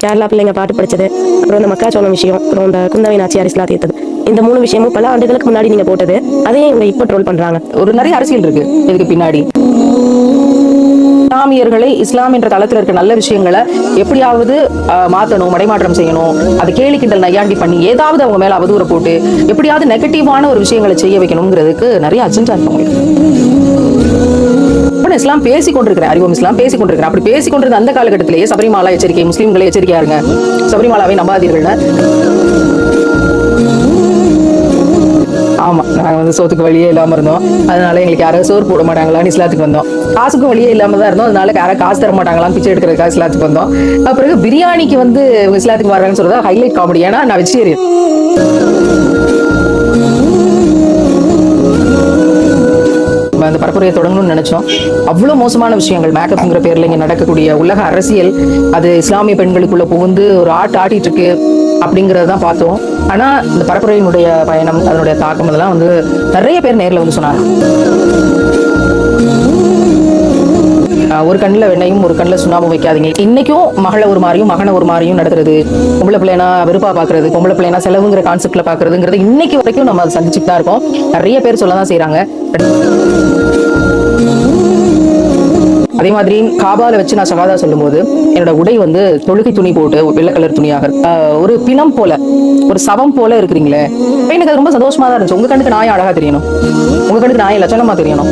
கேரளா பிள்ளைங்க பாட்டு படிச்சது அப்புறம் இந்த மக்காச்சோளம் விஷயம் அப்புறம் இந்த குந்தவை நாச்சியார் இஸ்லா தீர்த்தது இந்த மூணு விஷயமும் பல ஆண்டுகளுக்கு முன்னாடி நீங்க போட்டது அதையும் இவங்க இப்போ ட்ரோல் பண்றாங்க. ஒரு நிறைய அரசியல் இருக்கு இதுக்கு பின்னாடி. இஸ்லாமியர்களை இஸ்லாம் என்ற தளத்தில் இருக்க நல்ல விஷயங்களை எப்படியாவது ஆஹ், மாத்தணும் மடைமாற்றம் செய்யணும் அதை கேலி கிண்டல் நையாண்டி பண்ணி ஏதாவது அவங்க மேல அவதூற போட்டு எப்படியாவது நெகட்டிவான ஒரு விஷயங்களை செய்ய வைக்கணுங்கிறதுக்கு நிறைய அஜெண்டா இருக்கு. இப்ப இஸ்லாம் பேசி கொண்டிருக்கிறேன் அறிவோம் இஸ்லாம் பேசி கொண்டிருக்கிறேன் அப்படி பேசி கொண்டிருந்த அந்த காலகட்டத்திலேயே சபரிமாலா எச்சரிக்கை முஸ்லீம்களை எச்சரிக்கையா இருங்க. சபரிமாலாவை நம்பாதீர்கள்னு ஆமாம் நாங்கள் வந்து சோத்துக்கு வழியே இல்லாமல் இருந்தோம். அதனால எங்களுக்கு யாரும் சோறு போட மாட்டாங்களான்னு இஸ்லாத்துக்கு வந்தோம். காசுக்கும் வழியே இல்லாமல் தான் இருந்தோம். அதனால யாரும் காசு தர மாட்டாங்களான்னு பிச்சை எடுக்கிறதுக்காக இஸ்லாத்துக்கு வந்தோம். அப்புறம் பிரியாணிக்கு வந்து இஸ்லாத்துக்கு வர்றாங்கன்னு சொல்கிறதா ஹைலைட் காமெடி ஏன்னா நான் வெஜிடேரியன் அந்த தொடங்கணும்னு நினைச்சோம். அவ்வளோ மோசமான விஷயங்கள் மேக்கப்ங்கிற பேர்ல இங்க நடக்கக்கூடிய உலக அரசியல் அது இஸ்லாமிய பெண்களுக்குள்ள புகுந்து ஒரு ஆட்டு ஆட்டிட்டு இருக்கு அப்படிங்கறத தான் பார்த்தோம். ஆனா இந்த பரப்புரையினுடைய பயணம் அதனுடைய தாக்கம் அதெல்லாம் வந்து நிறைய பேர் நேர்ல வந்து சொன்னாங்க. ஒரு கண்ணில் வெண்ணையும் ஒரு கண்ணில் சுண்ணாமும் வைக்காதீங்க. இன்னைக்கும் மகளை ஒரு மாதிரியும் மகனை ஒரு மாதிரியும் நடத்துறது பொம்பளை பிள்ளைனா வெறுப்பா பாக்குறது பொம்பளை பிள்ளைனா செலவுங்கிற கான்செப்ட்ல பாக்குறதுங்கிறது இன்னைக்கு வரைக்கும் நம்ம சந்திச்சுட்டு தான் இருக்கோம். நிறைய பேர் சொல்ல தான் செய்யறாங்க அதே மாதிரி காபால வச்சு நான் சகாதா சொல்லும்போது என்னோட உடை வந்து தொழுகை துணி போட்டு வெள்ளை கலர் துணியாக ஒரு பிணம் போல ஒரு சவம் போல இருக்கிறீங்களே. எனக்கு அது ரொம்ப சந்தோஷமா தான் இருந்துச்சு. உங்க கண்ணுக்கு நாய் அழகா தெரியணும். உங்க கண்ணுக்கு நாய் லட்சணமா தெரியணும்.